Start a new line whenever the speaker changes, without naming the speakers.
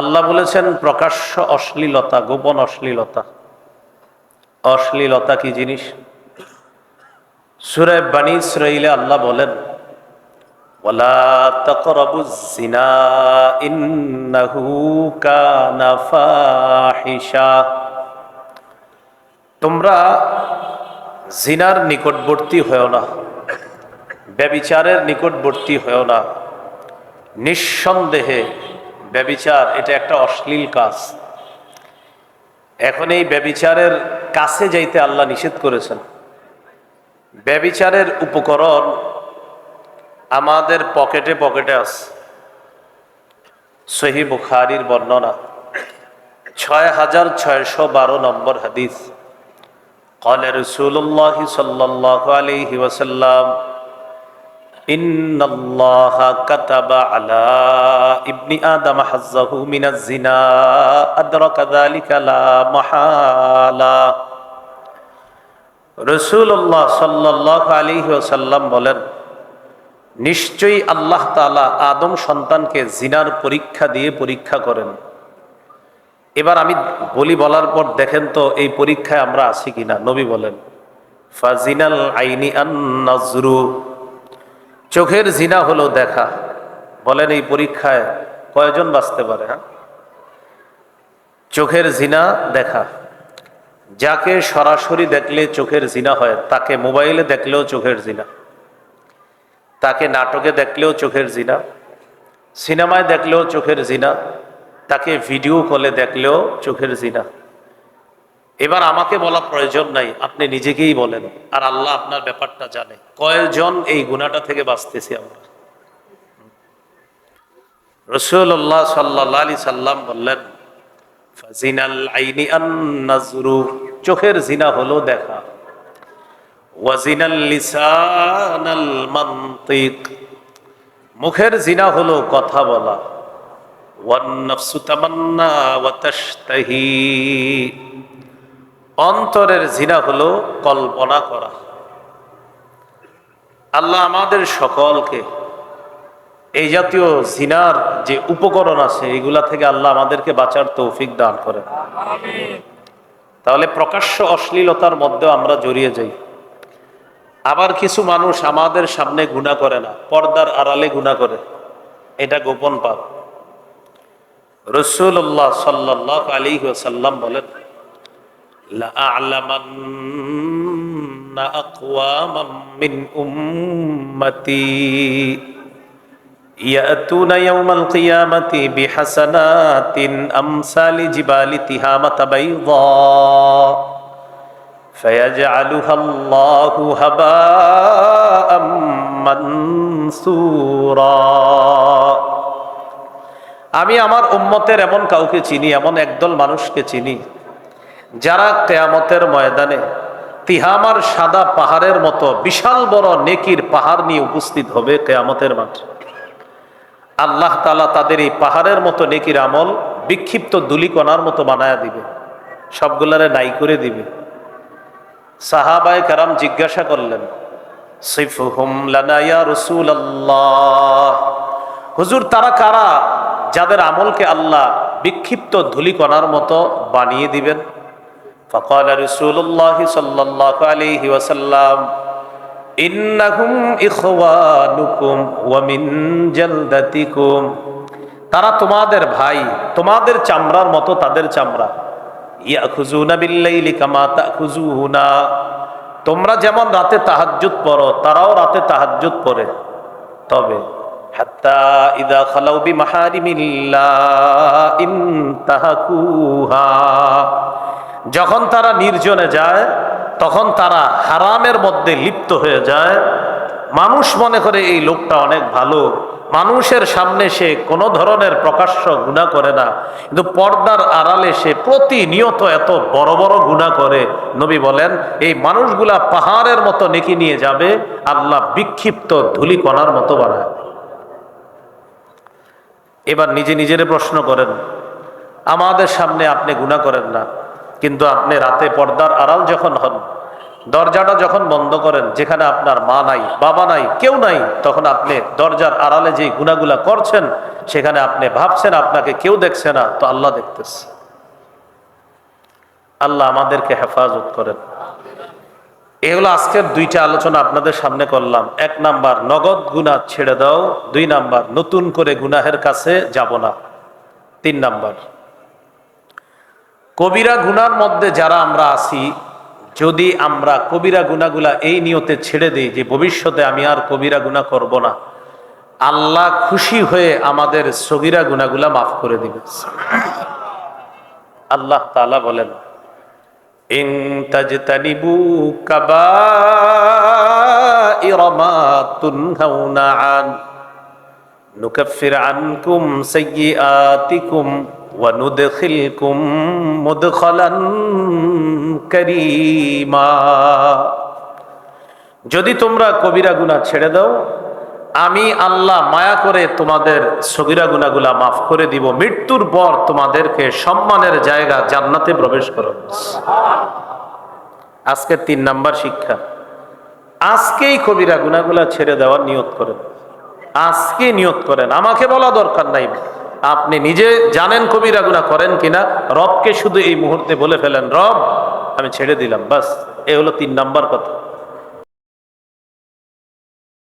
আল্লাহ বলেছেন, প্রকাশ্য অশ্লীলতা, গোপন অশ্লীলতা। অশ্লীলতা কি জিনিস? সুরায় বাণী ইসরাইলে আল্লাহ বলেন তোমরা জিনার নিকটবর্তী হয়েও না, ব্যবিচারের নিকটবর্তী হয়েও না। নিঃসন্দেহে ব্যবিচার এটা একটা অশ্লীল কাজ এখন এই ব্যবিচারের কাছে যাইতে আল্লাহ নিষেধ করেছেন ব্যবিচারের উপকরণ আমাদের পকেটে পকেটে আছে সহি বুখারির বর্ণনা ছয় হাজার ছয়শো বারো নম্বর হাদিস قال رسول الله صلى الله عليه وسلم إن الله كتب على ابن آدم حظه من الزنا أدرك ذلك لا محالة রসুল্লাহ সাল্লাহ আলী ওসাল্লাম বলেন নিশ্চয়ই আল্লাহ তালা আদম সন্তানকে জিনার পরীক্ষা দিয়ে পরীক্ষা করেন এবার আমি বলি বলার পর দেখেন তো এই পরীক্ষায় আমরা আছি কিনা নবী বলেন ফাজিনাল আইনি আন নজরু চোখের জিনা হলো দেখা। বলেন এই পরীক্ষায় কয়জন বাঁচতে পারে হ্যাঁ? চোখের জিনা, দেখা। যাকে সরাসরি দেখলে চোখের জিনা হয়, তাকে মোবাইলে দেখলেও চোখের জিনা। তাকে নাটকে দেখলেও চোখের জিনা। সিনেমায় দেখলেও চোখের জিনা। তাকে ভিডিও কলে দেখলেও চোখের জিনা। এবার আমাকে বলা প্রয়োজন নাই, আপনি নিজেকেই বলেন। আর আল্লাহ আপনার ব্যাপারটা জানে। কয়জন এই গুণাটা থেকে বাঁচতেছি আমরা? রসুল্লাহ সাল্লাহ আলি সাল্লাম বললেন, ফাজিনাল আইনি আন চোখের জিনা হলো দেখা। ওয়াজিনাল মুখের জিনা হলো কথা বলা। ওয়ান নাফসু অন্তরের জিনা হলো কল্পনা করা। আল্লাহ আমাদের সকলকে এই জাতীয় জিনার যে উপকরণ আছে, এগুলা থেকে আল্লাহ আমাদেরকে বাঁচার তৌফিক দান করেন। তাহলে প্রকাশ্য অশ্লীলতার মধ্যে আমরা জড়িয়ে যাই। আবার কিছু মানুষ আমাদের সামনে গুণা করে না, পর্দার আড়ালে গুণা করে। এটা গোপন পাপ। রসুল্লাহ সাল্লাহ আলী সাল্লাম বলেন لأعلمن أقواما من أمتي يأتون يوم القيامة بحسنات أمثال جبال تهامة بيضاء فيجعلها الله هباء منثورا আমি আমার উম্মতের এমন কাউকে চিনি এমন একদল মানুষকে চিনি যারা কেয়ামতের ময়দানে তিহামার সাদা পাহাড়ের মতো বিশাল বড় নেকির পাহাড় নিয়ে উপস্থিত হবে কেয়ামতের মাঠে, আল্লাহ তালা তাদের এই পাহাড়ের মতো নেকির আমল বিক্ষিপ্ত দুলিকণার মতো বানায়া দিবে, সবগুলারে নাই করে দিবে। সাহাবায় কারাম জিজ্ঞাসা করলেন হুজুর, তারা কারা যাদের আমলকে আল্লাহ বিক্ষিপ্ত ধুলিকণার মতো বানিয়ে দিবেন? فقال رسول الله صلى الله عليه وسلم إنهم إخوانكم ومن جلدتكم তারা তোমাদের ভাই তোমাদের চামড়ার মতো তাদের চামড়া ইয়াখুজুনা বিল্লাইলি কামা তাখুজুনা তোমরা যেমন রাতে তাহাজ্জুদ পড়ো তারাও রাতে তাহাজ্জুদ পড়ে তবে হাত্তা ইদা খালাউ বিমাহারিমিল্লাহ ইনতাহাকুহা যখন তারা নির্জনে যায়, তখন তারা হারামের মধ্যে লিপ্ত হয়ে যায়। মানুষ মনে করে এই লোকটা অনেক ভালো। মানুষের সামনে সে কোনো ধরনের প্রকাশ্য গুণা করে না। কিন্তু পর্দার আড়ালে সে প্রতিনিয়ত এত বড় বড় গুণা করে। নবী বলেন, এই মানুষগুলা পাহাড়ের মতো নেকি নিয়ে যাবে, আল্লাহ বিক্ষিপ্ত ধুলিকণার মতো বানায় এবার নিজে নিজের প্রশ্ন করেন, আমাদের সামনে আপনি গুণা করেন না। কিন্তু আপনি রাতে পর্দার আড়াল যখন হন, দরজাটা যখন বন্ধ করেন, যেখানে আপনার মা নাই, বাবা নাই, কেউ নাই, তখন আপনি দরজার আড়ালে যে গুনাগুলা করছেন, সেখানে আপনি ভাবছেন আপনাকে কেউ দেখছে না, তো আল্লাহ দেখতেছে। আল্লাহ আমাদেরকে হেফাজত করেন। এগুলো আজকের দুইটা আলোচনা আপনাদের সামনে করলাম। এক নাম্বার, নগদ গুণা ছেড়ে দাও। দুই নাম্বার, নতুন করে গুনাহের কাছে যাব না। তিন নাম্বার কবিরা গুনার মধ্যে যারা আমরা আছি, যদি আমরা কবিরা গুনাগুলা এই নিয়তে ছেড়ে দিই যে ভবিষ্যতে আমি আর কবিরা গুনাহ করব না, আল্লাহ খুশি হয়ে আমাদের সগিরা গুনাগুলা মাফ করে দিবে আল্লাহ তাআলা বলেন মা তুনহাউনা আন আনকুম যদি তোমরা কবিরা গুনাহ ছেড়ে দাও, আমি আল্লাহ মায়া করে তোমাদের সগিরা গুনাগুলা মাফ করে দিব। মৃত্যুর পর তোমাদেরকে সম্মানের জায়গা জান্নাতে প্রবেশ করো। আজকে তিন নাম্বার শিক্ষা। আজকেই কবিরা গুনাগুলা ছেড়ে দেওয়ার নিয়ত করেন। আজকে নিয়ত করেন। আমাকে বলা দরকার নাই। আপনি নিজে জানেন কবিরা রাগুনা করেন কিনা, রবকে শুধু এই মুহূর্তে বলে ফেলেন, রব, আমি ছেড়ে দিলাম, বাস। এ হলো তিন নাম্বার কথা।